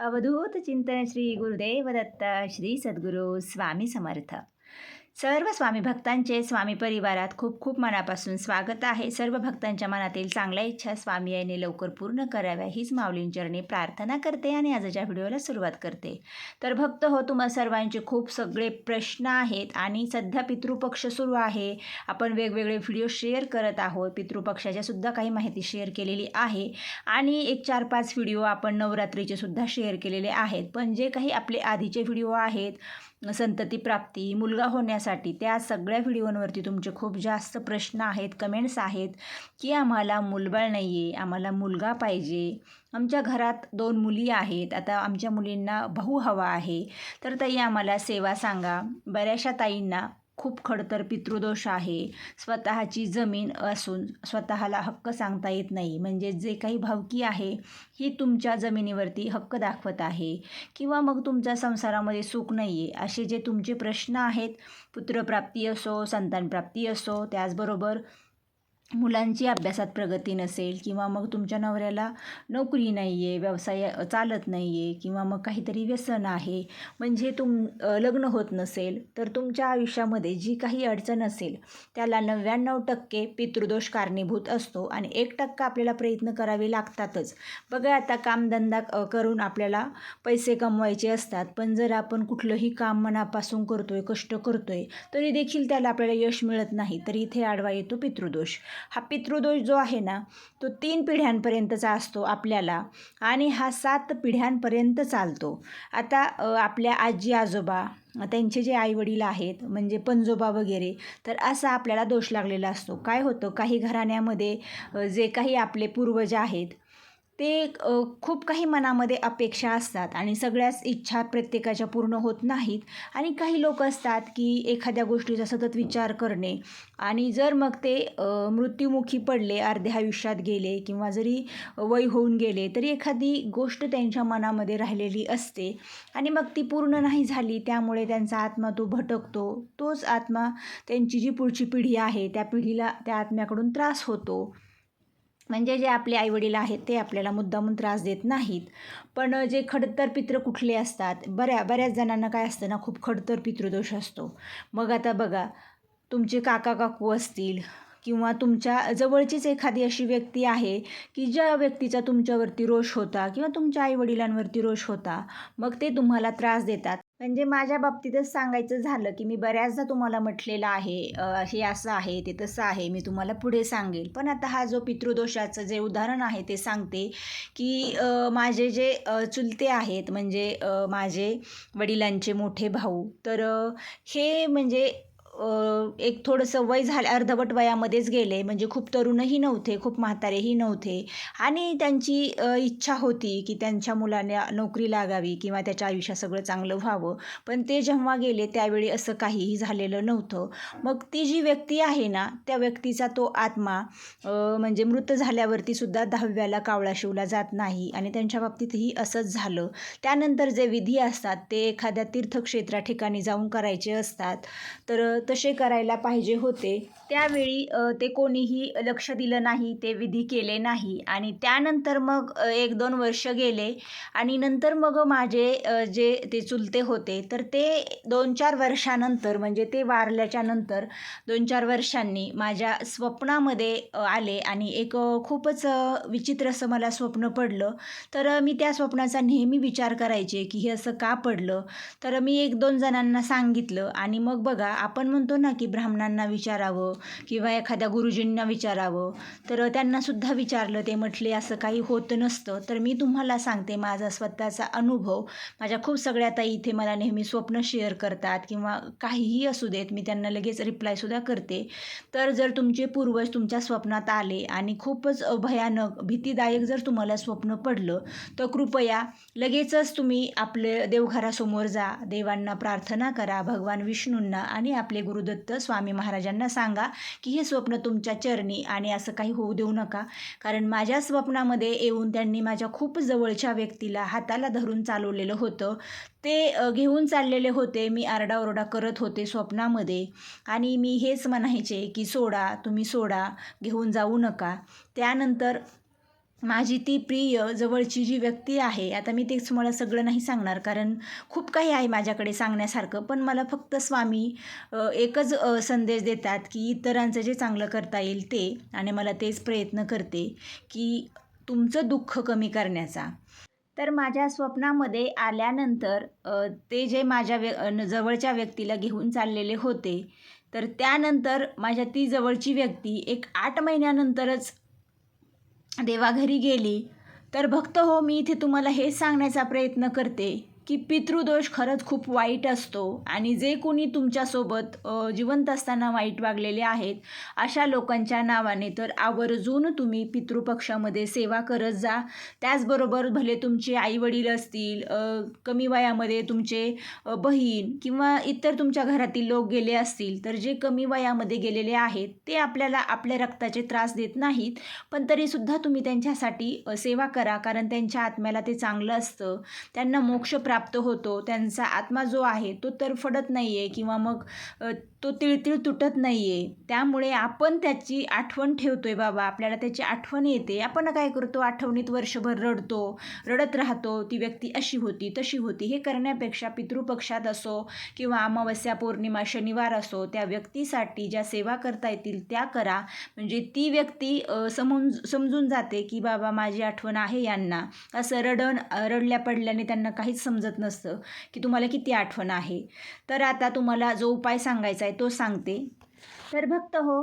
अवधूत चिंतन श्री गुरुदेव दत्त श्री सद्गुरू स्वामी समर्थ सर्व स्वामी भक्तांचे स्वामी परिवारात खूप खूप मनापासून स्वागत आहे. सर्व भक्तांच्या मनातील चांगल्या इच्छा स्वामी याने लवकर पूर्ण कराव्या हीच माऊलींचरणी प्रार्थना करते आणि आजच्या व्हिडिओला सुरुवात करते. तर भक्त हो तुम्हा सर्वांचे खूप सगळे प्रश्न आहेत आणि सध्या पितृपक्ष सुरू आहे. आपण वेगवेगळे व्हिडिओ शेअर करत आहोत. पितृपक्षाच्या सुद्धा काही माहिती शेअर केलेली आहे आणि एक चार पाच व्हिडिओ आपण नवरात्रीचे सुद्धा शेअर केलेले आहेत. पण जे काही आपले आधीचे व्हिडिओ आहेत संतती प्राप्ती मुलगा होण्यासाठी त्या सगळ्या व्हिडिओंवरती तुमचे खूप जास्त प्रश्न आहेत कमेंट्स आहेत की आम्हाला मुलबाळ नाही आहे आम्हाला मुलगा पाहिजे. आमच्या घरात दोन मुली आहेत आता आमच्या मुलींना भाऊ हवा आहे. तर ताई आम्हाला सेवा सांगा. बऱ्याचशा ताईंना खूप खडतर पितृदोष आहे. स्वतःची जमीन असून स्वतःला हक्क सांगता येत नाही. म्हणजे जे काही भावकी आहे ही तुमच्या जमिनीवरती हक्क दाखवत आहे. किंवा मग तुमच्या संसारामध्ये सुख नाही आहे असे जे तुमचे प्रश्न आहेत पुत्रप्राप्ती असो संतानप्राप्ती असो त्याचबरोबर मुलांची अभ्यासात प्रगती नसेल किंवा मग तुमच्या नवऱ्याला नोकरी नाही आहे व्यवसाय चालत नाही आहे किंवा मग काहीतरी व्यसन आहे म्हणजे तुम लग्न होत नसेल तर तुमच्या आयुष्यामध्ये जी काही अडचण असेल त्याला नव्याण्णव टक्के पितृदोष कारणीभूत असतो आणि एक टक्का आपल्याला प्रयत्न करावे लागतातच. बघा आता कामधंदा करून आपल्याला पैसे कमवायचे असतात पण जर आपण कुठलंही काम मनापासून करतोय कष्ट करतोय तरी देखील त्याला आपल्याला यश मिळत नाही तर इथे आडवा येतो पितृदोष. हा पितृदोष जो आहे ना तो तीन पिढ्यांपर्यंतचा असतो आपल्याला आणि हा सात पिढ्यांपर्यंत चालतो. आता आपल्या आजी आजोबा त्यांचे जे आईवडील आहेत म्हणजे पंजोबा वगैरे तर असा आपल्याला दोष लागलेला असतो. काय होतं काही घराण्यामध्ये जे काही आपले पूर्वज आहेत ते खूप काही मनामध्ये अपेक्षा असतात आणि सगळ्याच इच्छा प्रत्येकाच्या पूर्ण होत नाहीत. आणि काही लोक असतात की एखाद्या गोष्टीचा सतत विचार करणे आणि जर मग ते मृत्युमुखी पडले अर्ध्या आयुष्यात गेले किंवा जरी वय होऊन गेले तरी एखादी गोष्ट त्यांच्या मनामध्ये राहिलेली असते आणि मग ती पूर्ण नाही झाली त्यामुळे त्यांचा आत्मा तो भटकतो. तोच आत्मा त्यांची जी पुढची पिढी आहे त्या पिढीला त्या आत्म्याकडून त्रास होतो. म्हणजे जे आपले आईवडील आहेत ते आपल्याला मुद्दामून त्रास देत नाहीत. पण जे खडतर पित्र कुठले असतात बऱ्या बऱ्याच जणांना काय असतं ना खूप खडतर पितृदोष असतो. मग आता बघा तुमचे काका काकू असतील किंवा तुमच्या जवळचीच एखादी अशी व्यक्ती आहे की ज्या व्यक्तीचा तुमच्यावरती रोष होता किंवा तुमच्या आईवडिलांवरती रोष होता मग ते तुम्हाला त्रास देतात. म्हणजे माझ्या बाबतीतच सांगायचं झालं की मी बऱ्याचदा तुम्हाला म्हटलेलं आहे हे असं आहे ते तसं आहे मी तुम्हाला पुढे सांगेल. पण आता हा जो पितृदोषाचं जे उदाहरण आहे ते सांगते की माझे जे चुलते आहेत म्हणजे माझे वडिलांचे मोठे भाऊ तर हे म्हणजे एक थोडंसं वय झालं अर्धवट वयामध्येच गेले. म्हणजे खूप तरुणही नव्हते खूप म्हातारेही नव्हते. आणि त्यांची इच्छा होती की त्यांच्या मुलाने नोकरी लागावी किंवा त्याच्या आयुष्यात सगळं चांगलं व्हावं. पण ते जेव्हा गेले त्यावेळी असं काहीही झालेलं नव्हतं. मग ती जी व्यक्ती आहे ना त्या व्यक्तीचा तो आत्मा म्हणजे मृत झाल्यावरती सुद्धा दहाव्याला कावळा शिवला जात नाही आणि त्यांच्या बाबतीतही असंच झालं. त्यानंतर जे विधी असतात ते एखाद्या तीर्थक्षेत्रा ठिकाणी जाऊन करायचे असतात. तर तसे करायला पाहिजे होते. त्यावेळी ते कोणीही लक्ष दिलं नाही ते विधी केले नाही. आणि त्यानंतर मग एक दोन वर्ष गेले. आणि नंतर मग माझे जे ते चुलते होते तर ते दोन चार वर्षानंतर म्हणजे ते वारल्याच्या नंतर दोन चार वर्षांनी माझ्या स्वप्नामध्ये आले. आणि एक खूपच विचित्र असं मला स्वप्न पडलं. तर मी त्या स्वप्नाचा नेहमी विचार करायचे की हे असं का पडलं? तर मी एक दोन जणांना सांगितलं. आणि मग बघा आपण म्हणतो ना की ब्राह्मणांना विचारावं किंवा एखाद्या गुरुजींना विचारावं. तर त्यांनासुद्धा विचारलं ते म्हटले असं काही होत नसतं. तर मी तुम्हाला सांगते माझा स्वतःचा अनुभव. माझ्या खूप सगळ्या ताई इथे मला नेहमी स्वप्न शेअर करतात किंवा काहीही असू देत मी त्यांना लगेच रिप्लायसुद्धा करते. तर जर तुमचे पूर्वज तुमच्या स्वप्नात आले आणि खूपच भयानक भीतीदायक जर तुम्हाला स्वप्न पडलं तर कृपया लगेचच तुम्ही आपले देवघरासमोर जा. देवांना प्रार्थना करा भगवान विष्णूंना आणि आपले गुरुदत्त स्वामी महाराजांना सांगा की हे स्वप्न तुमच्या चरणी आणि असं काही होऊ देऊ नका. कारण माझ्या स्वप्नामध्ये येऊन त्यांनी माझ्या खूप जवळच्या व्यक्तीला हाताला धरून चालवलेलं होतं. ते घेऊन चाललेले होते. मी आरडाओरडा करत होते स्वप्नामध्ये. आणि मी हेच म्हणायचे की सोडा तुम्ही सोडा घेऊन जाऊ नका. त्यानंतर माझी ती प्रिय जवळची जी व्यक्ती आहे आता मी तेच तुम्हाला सगळं नाही सांगणार कारण खूप काही आहे माझ्याकडे सांगण्यासारखं पण मला फक्त स्वामी एकच संदेश देतात की इतरांचं जे चांगलं करता येईल ते आणि मला तेच प्रयत्न करते की तुमचं दुःख कमी करण्याचा. तर माझ्या स्वप्नामध्ये आल्यानंतर ते जे माझ्या व्य न- जवळच्या व्यक्तीला घेऊन चाललेले होते तर त्यानंतर माझ्या ती जवळची व्यक्ती एक आठ महिन्यानंतरच देवाघरी गेली. तर भक्त हो मी इथे तुम्हाला हेच सांगण्याचा प्रयत्न करते. की पितृदोष खरंच खूप वाईट असतो आणि जे कोणी तुमच्यासोबत जिवंत असताना वाईट वागलेले आहेत अशा लोकांच्या नावाने तर आवर्जून तुम्ही पितृपक्षामध्ये सेवा करत जा. त्याचबरोबर भले तुमचे आईवडील असतील कमी वयामध्ये तुमचे बहीण किंवा इतर तुमच्या घरातील लोक गेले असतील तर जे कमी वयामध्ये गेलेले आहेत ते आपल्याला आपल्या रक्ताचे त्रास देत नाहीत. पण तरीसुद्धा तुम्ही त्यांच्यासाठी सेवा करा कारण त्यांच्या आत्म्याला ते चांगलं असतं. त्यांना मोक्ष प्राप्त प्राप्त होतो त्यांचा आत्मा जो आहे तो तरफडत नाही आहे किंवा मग तो तिळतिळ तुटत नाही आहे त्यामुळे आपण त्याची आठवण ठेवतो आहे बाबा. आपल्याला त्याची आठवण येते. आपण काय करतो? आठवणीत वर्षभर रडतो. रडत राहतो. ती व्यक्ती अशी होती तशी होती. हे करण्यापेक्षा पितृपक्षात असो किंवा अमावस्या पौर्णिमा शनिवार असो त्या व्यक्तीसाठी ज्या सेवा करता येतील त्या करा. म्हणजे ती व्यक्ती समून समजून जाते की बाबा माझी आठवण आहे यांना. असं रडण रडल्या पडल्याने त्यांना काहीच समजत नसतं की तुम्हाला किती आठवण आहे. तर आता तुम्हाला जो उपाय सांगायचा आहे तो सांगते. तर भक्त हो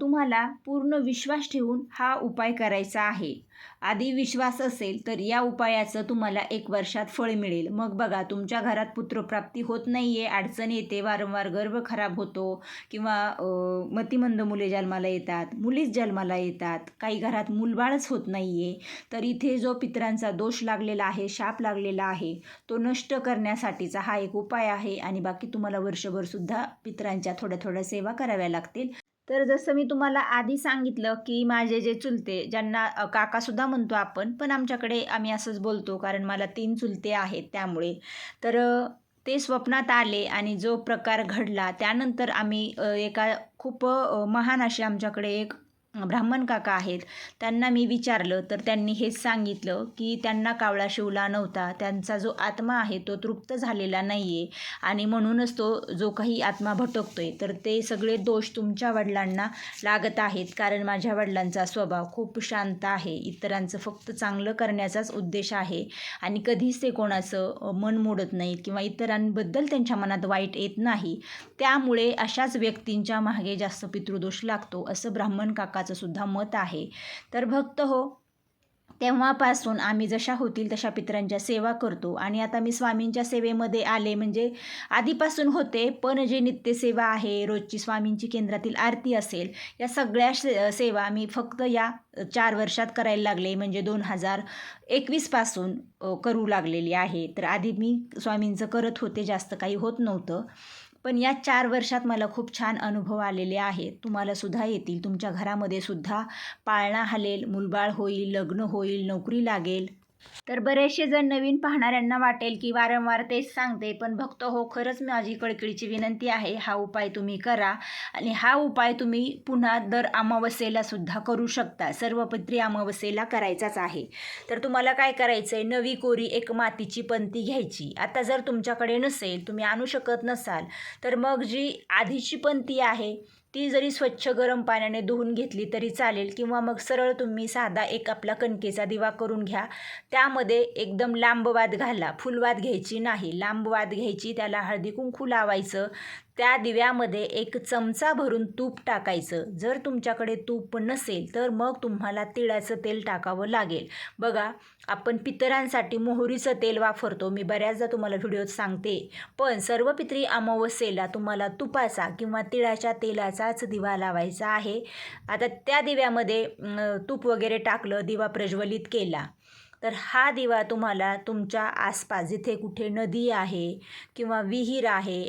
तुम्हाला पूर्ण विश्वास ठेवून हा उपाय करायचा आहे. आधी विश्वास असेल तर या उपायाचं तुम्हाला एक वर्षात फळ मिळेल. मग बघा तुमच्या घरात पुत्रप्राप्ती होत नाही आहे अडचण येते वारंवार गर्भ खराब होतो किंवा मतिमंद मुले जन्माला येतात मुलीच जन्माला येतात काही घरात मूलबाळच होत नाही आहे तर इथे जो पितरांचा दोष लागलेला आहे शाप लागलेला आहे तो नष्ट करण्यासाठीचा हा एक उपाय आहे आणि बाकी तुम्हाला वर्षभरसुद्धा पितरांच्या थोड्या थोड्या सेवा कराव्या लागतील. तर जसं मी तुम्हाला आधी सांगितलं की माझे जे चुलते ज्यांना काकासुद्धा म्हणतो आपण पण आमच्याकडे आम्ही असंच बोलतो कारण मला तीन चुलते आहेत त्यामुळे. तर ते स्वप्नात आले आणि जो प्रकार घडला त्यानंतर आम्ही एका खूप महान अशी आमच्याकडे एक ब्राह्मण काका आहेत त्यांना मी विचारलं तर त्यांनी हेच सांगितलं की त्यांना कावळा शिवला नव्हता त्यांचा जो आत्मा आहे तो तृप्त झालेला नाही आहे आणि म्हणूनच तो जो काही आत्मा भटकतोय तर ते सगळे दोष तुमच्या वडिलांना लागत आहेत कारण माझ्या वडिलांचा स्वभाव खूप शांत आहे इतरांचं फक्त चांगलं करण्याचाच उद्देश आहे आणि कधीच ते कोणाचं मन मोडत नाहीत किंवा इतरांबद्दल त्यांच्या मनात वाईट येत नाही. त्यामुळे अशाच व्यक्तींच्या मागे जास्त पितृदोष लागतो असं ब्राह्मण काका काकाचं सुद्धा मत आहे. तर भक्त हो तेव्हापासून आम्ही जशा होतील तशा पितरांच्या सेवा करतो. आणि आता मी स्वामींच्या सेवेमध्ये आले म्हणजे आधीपासून होते पण जे नित्यसेवा आहे रोजची स्वामींची केंद्रातील आरती असेल या सगळ्या से सेवा मी फक्त या चार वर्षात करायला लागले. म्हणजे दोन हजार एकवीसपासून करू लागलेली आहे. तर आधी मी स्वामींचं करत होते जास्त काही होत नव्हतं. पण या चार वर्षात मला खूप छान अनुभव आलेले आहेत. तुम्हाला सुद्धा येतील. तुमच्या घरामध्ये सुद्धा पाळणा हलेल मुलबाळ होईल लग्न होईल नोकरी लागेल. तर बरेचसे जण नवीन पाहणाऱ्यांना वाटेल की वारंवार तेच सांगते पण भक्त हो खरंच माझी कळकळीची विनंती आहे हा उपाय तुम्ही करा आणि हा उपाय तुम्ही पुन्हा दर अमावस्येला सुद्धा करू शकता. सर्वपत्री अमावस्येला करायचाच आहे. तर तुम्हाला काय करायचं आहे नवी कोरी एक मातीची पंती घ्यायची. आता जर तुमच्याकडे नसेल तुम्ही आणू शकत नसाल तर मग जी आधीची पंती आहे ती जरी स्वच्छ गरम पाण्याने धुवून घेतली तरी चालेल किंवा मग सरळ तुम्ही साधा एक आपला कणकेचा दिवा करून घ्या. त्यामध्ये एकदम लांब वाद घाला. फुलवाद घ्यायची नाही. लांब वाद घ्यायची त्याला हळदी कुंकू लावायचं. त्या दिव्यामध्ये एक चमचा भरून तूप टाकायचं. जर तुमच्याकडे तूप नसेल तर मग तुम्हाला तिळाचं तेल टाकावं लागेल. बघा आपण पितरांसाठी मोहरीचं तेल वापरतो. मी बऱ्याचदा तुम्हाला व्हिडिओत सांगते. पण सर्व पितरी अमावस्येला तुम्हाला तुपाचा किंवा तिळाच्या तेलाचाच दिवा लावायचा आहे. आता त्या दिव्यामध्ये तूप वगैरे टाकलं दिवा प्रज्वलित केला. तर हा दिवा तुम्हाला तुमच्या आसपास जिथे कुठे नदी आहे किंवा विहीर आहे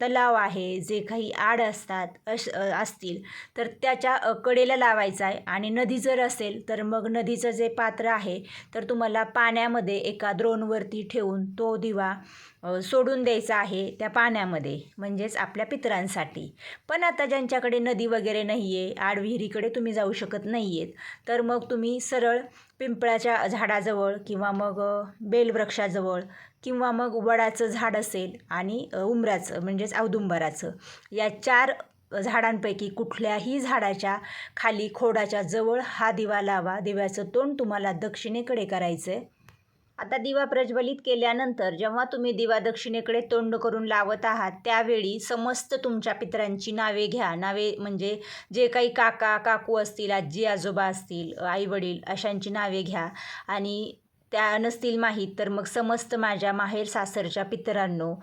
तलाव आहे जे काही आड असतात अश असतील तर त्याच्या कडेला लावायचा आहे. आणि नदी जर असेल तर मग नदीचं जे पात्र आहे तर तुम्हाला पाण्यामध्ये एका द्रोणवरती ठेवून तो दिवा सोडून द्यायचं आहे त्या पाण्यामध्ये म्हणजेच आपल्या पितरांसाठी. पण आता ज्यांच्याकडे नदी वगैरे नाही आहे आडविहिरीकडे तुम्ही जाऊ शकत नाही आहेत तर मग तुम्ही सरळ पिंपळाच्या झाडाजवळ किंवा मग बेलवृक्षाजवळ किंवा मग वडाचं झाड असेल आणि उमराचं उंबराचं म्हणजेच औदुंबराचं या चार झाडांपैकी कुठल्याही झाडाच्या खाली खोडाच्या जवळ हा दिवा लावा. दिव्याचं तोंड तुम्हाला दक्षिणेकडे करायचं आहे आता दिवा प्रज्वलित केल्यानंतर जेव्हा तुम्ही दिवा दक्षिणेकडे तोंड करून लावत आहात त्यावेळी समस्त तुमच्या पितरांची नावे घ्या. नावे म्हणजे जे काही काका काकू असतील आजी आजोबा असतील आईवडील अशांची नावे घ्या. आणि त्या नसतील माहीत तर मग समस्त माझ्या माहेर सासरच्या पितरांनो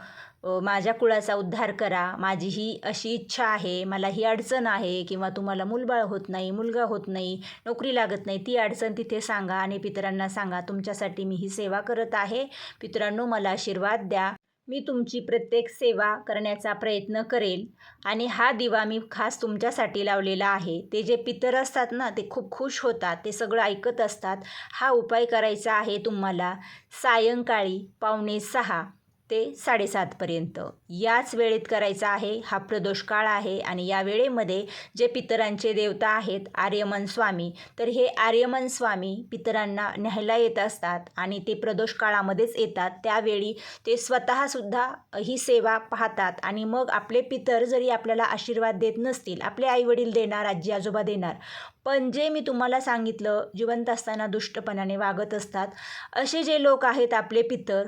माझ्या कुळाचा उद्धार करा. माझी ही अशी इच्छा आहे. मला ही अडचण आहे किंवा तुम्हाला मूलबाळ होत नाही मुलगा होत नाही नोकरी लागत नाही ती अडचण तिथे सांगा आणि पितरांना सांगा तुमच्यासाठी मी ही सेवा करत आहे. पितरांनो मला आशीर्वाद द्या. मी तुमची प्रत्येक सेवा करण्याचा प्रयत्न करेल आणि हा दिवा मी खास तुमच्यासाठी लावलेला आहे. ते जे पितर असतात ना ते खूप खुश होतात. ते सगळं ऐकत असतात. हा उपाय करायचा आहे तुम्हाला. सायंकाळी पावणे सहा ते साडेसातपर्यंत याच वेळेत करायचा आहे हा प्रदोष काळ आहे आणि या वेळेमध्ये जे पितरांचे देवता आहेत आर्यमन स्वामी तर हे आर्यमन स्वामी पितरांना न्यायला येत असतात आणि ते प्रदोष काळामध्येच येतात. त्यावेळी ते स्वतःसुद्धा ही सेवा पाहतात आणि मग आपले पितर जरी आपल्याला आशीर्वाद देत नसतील आपले आईवडील देणार आजी आजोबा देणार पण जे मी तुम्हाला सांगितलं जिवंत असताना दुष्टपणाने वागत असतात असे जे लोक आहेत आपले पितर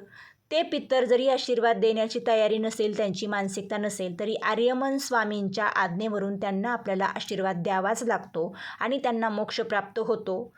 ते पितर जरी आशीर्वाद देण्याची तयारी नसेल त्यांची मानसिकता नसेल तरी आर्यमन स्वामींच्या आज्ञेवरून त्यांना आपल्याला आशीर्वाद द्यावाच लागतो आणि त्यांना मोक्ष प्राप्त होतो.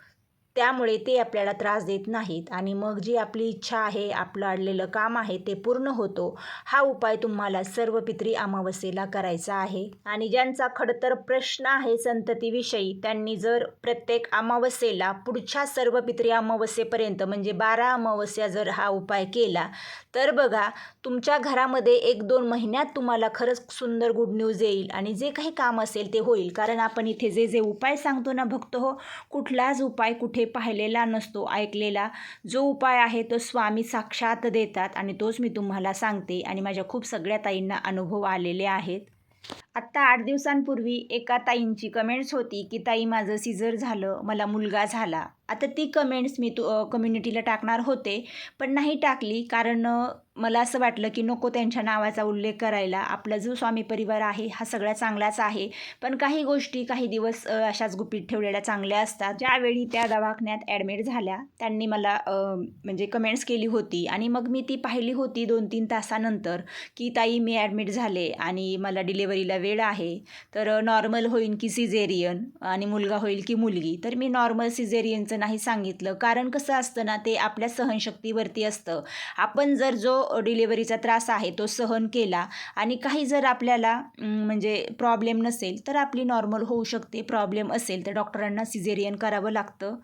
त्यामुळे ते आपल्याला त्रास देत नाहीत आणि मग जी आपली इच्छा आहे आपलं अडलेलं काम आहे ते पूर्ण होतो हा उपाय तुम्हाला सर्व पित्री अमावस्येला करायचा आहे. आणि ज्यांचा खडतर प्रश्न आहे संततीविषयी त्यांनी जर प्रत्येक अमावस्येला पुढच्या सर्व पित्री अमावस्येपर्यंत म्हणजे बारा अमावस्या जर हा उपाय केला तर बघा तुमच्या घरामध्ये एक दोन महिन्यात तुम्हाला खरंच सुंदर गुड न्यूज येईल आणि जे काही काम असेल ते होईल. कारण आपण इथे जे जे उपाय सांगतो ना भक्त हो कुठलाच उपाय कुठे पाहिलेला नसतो ऐकलेला. जो उपाय आहे तो स्वामी साक्षात देतात आणि तोच मी तुम्हाला सांगते आणि माझ्या खूप सगळ्या ताईंना अनुभव आलेले आहेत. आत्ता आठ दिवसांपूर्वी एका ताईंची कमेंट्स होती की ताई माझं सिझर झालं मला मुलगा झाला. आता ती कमेंट्स मी तू कम्युनिटीला टाकणार होते पण नाही टाकली कारण मला असं वाटलं की नको त्यांच्या नावाचा उल्लेख करायला. आपला जो स्वामी परिवार आहे हा सगळ्या चांगलाच आहे. पण काही गोष्टी काही दिवस अशाच गुपित ठेवलेल्या चांगल्या असतात. ज्यावेळी त्या दवाखान्यात ॲडमिट झाल्या त्यांनी मला म्हणजे कमेंट्स केली होती. आणि मग मी ती पाहिली होती दोन तीन तासानंतर की ताई मी ॲडमिट झाले आणि मला डिलेवरीला वेळ आहे. तर नॉर्मल होईल की सिझेरियन आणि मुलगा होईल की मुलगी. तर मी नॉर्मल सिझेरियनचं नाही सांगितलं. कारण कसं असतं ना ते आपल्या सहनशक्तीवरती असतं. आपण जर जो डिलेवरीचा त्रास आहे तो सहन केला आणि काही जर आपल्याला म्हणजे प्रॉब्लेम नसेल तर आपली नॉर्मल होऊ शकते. प्रॉब्लेम असेल तर डॉक्टरांना सिझेरियन करावं लागतं.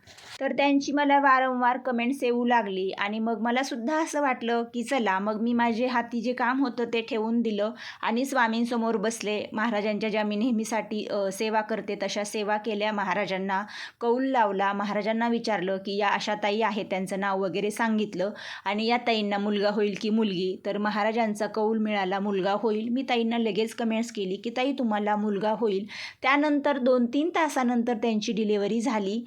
तर त्यांची मला वारंवार कमेंट्स येऊ लागली आणि मग मला सुद्धा असं वाटलं की चला मग मी माझे हाती जे काम होतं ते ठेवून दिलं आणि स्वामींसमोर बसले. महाराजांच्या ज्या मी नेहमीसाठी सेवा करते तशा सेवा केल्या. महाराजांना कौल लावला. महाराजांना विचारलं की या अशा ताई आहेत त्यांचं नाव वगैरे सांगितलं आणि या ताईंना मुलगा होईल की मुलगी तर महाराजांचा कौल मिळाला मुलगा होईल. मी ताईंना लगेच कमेंट्स केली की ताई तुम्हाला मुलगा होईल. त्यानंतर दोन तीन तासानंतर त्यांची डिलेवरी झाली.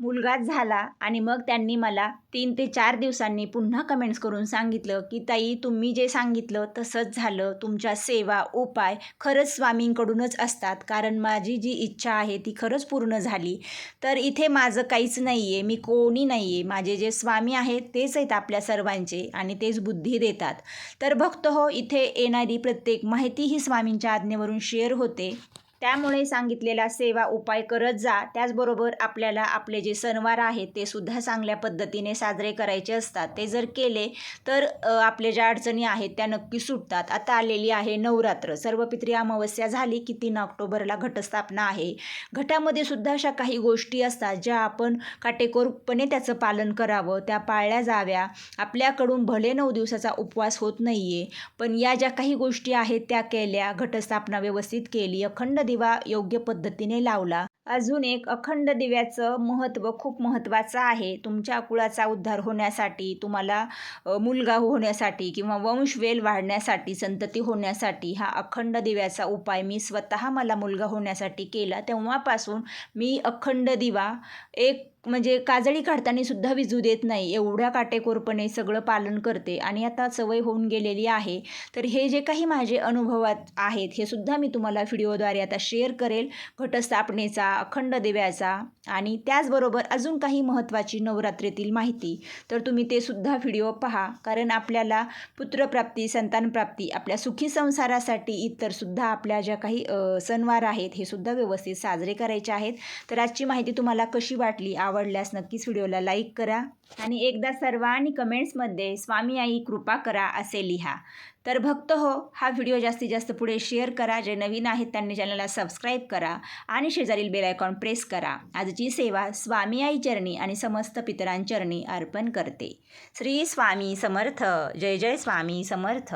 मुलगाच झाला आणि मग त्यांनी मला तीन ते चार दिवसांनी पुन्हा कमेंट्स करून सांगितलं की ताई तुम्ही जे सांगितलं तसंच झालं. तुमच्या सेवा उपाय खरंच स्वामींकडूनच असतात. कारण माझी जी इच्छा आहे ती खरंच पूर्ण झाली. तर इथे माझं काहीच नाही आहे मी कोणी नाही आहे माझे जे स्वामी आहेत तेच आहेत आपल्या सर्वांचे आणि तेच बुद्धी देतात. तर भक्त हो इथे येणारी प्रत्येक माहिती ही स्वामींच्या आज्ञेवरून शेअर होते. त्यामुळे सांगितलेला सेवा उपाय करत जा. त्याचबरोबर आपल्याला आपले जे सणवार आहेत ते सुद्धा चांगल्या पद्धतीने साजरे करायचे असतात. ते जर केले तर आपल्या ज्या अडचणी आहेत त्या नक्की सुटतात. आता आलेली आहे नवरात्र. सर्व पित्री अमावस्या झाली की तीन ऑक्टोबरला घटस्थापना आहे. घटामध्ये सुद्धा अशा काही गोष्टी असतात ज्या आपण काटेकोरपणे त्याचं पालन करावं. त्या पाळल्या जाव्या. आपल्याकडून भले नऊ दिवसाचा उपवास होत नाही आहे पण या ज्या काही गोष्टी आहेत त्या केल्या घटस्थापना व्यवस्थित केली अखंड दिवा योग्य पद्धतीने लावला. अजून एक अखंड दिव्याचं महत्त्व खूप महत्त्वाचं आहे. तुमच्या कुळाचा उद्धार होण्यासाठी तुम्हाला मुलगा होण्यासाठी किंवा वंशवेल वाढण्यासाठी संतती होण्यासाठी हा अखंड दिव्याचा उपाय मी स्वतः मला मुलगा होण्यासाठी केला. तेव्हापासून मी अखंड दिवा एक म्हणजे काजळी काढताना सुद्धा विजू देत नाही. एवढ्या काटेकोरपणे सगळं पालन करते आणि आता सवय होऊन गेलेली आहे. तर हे जे काही माझे अनुभवात आहेत हे सुद्धा मी तुम्हाला व्हिडिओद्वारे आता शेअर करेल. घटस्थापनेचा अखंड दिव्याचा आणि त्याचबरोबर अजून काही महत्त्वाची नवरात्रीतील माहिती. तर तुम्ही ते सुद्धा व्हिडिओ पहा. कारण आपल्याला पुत्रप्राप्ती संतानप्राप्ती आपल्या सुखी संसारासाठी इतर सुद्धा आपल्या ज्या काही सणवार आहेत हे सुद्धा व्यवस्थित साजरे करायचे आहेत. तर आजची माहिती तुम्हाला कशी वाटली? आवडल्यास नक्कीच व्हिडिओला लाईक करा आणि एकदा सर्वांनी कमेंट्समध्ये स्वामी आई कृपा करा असे लिहा. तर भक्त हो हा व्हिडिओ जास्तीत जास्त पुढे शेअर करा. जे नवीन आहेत त्यांनी चॅनलला सबस्क्राईब करा आणि शेजारील बेल आयकॉन प्रेस करा. आजची सेवा स्वामी आई चरणी आणि समस्त पितरांचरणी अर्पण करते. श्री स्वामी समर्थ. जय जय स्वामी समर्थ.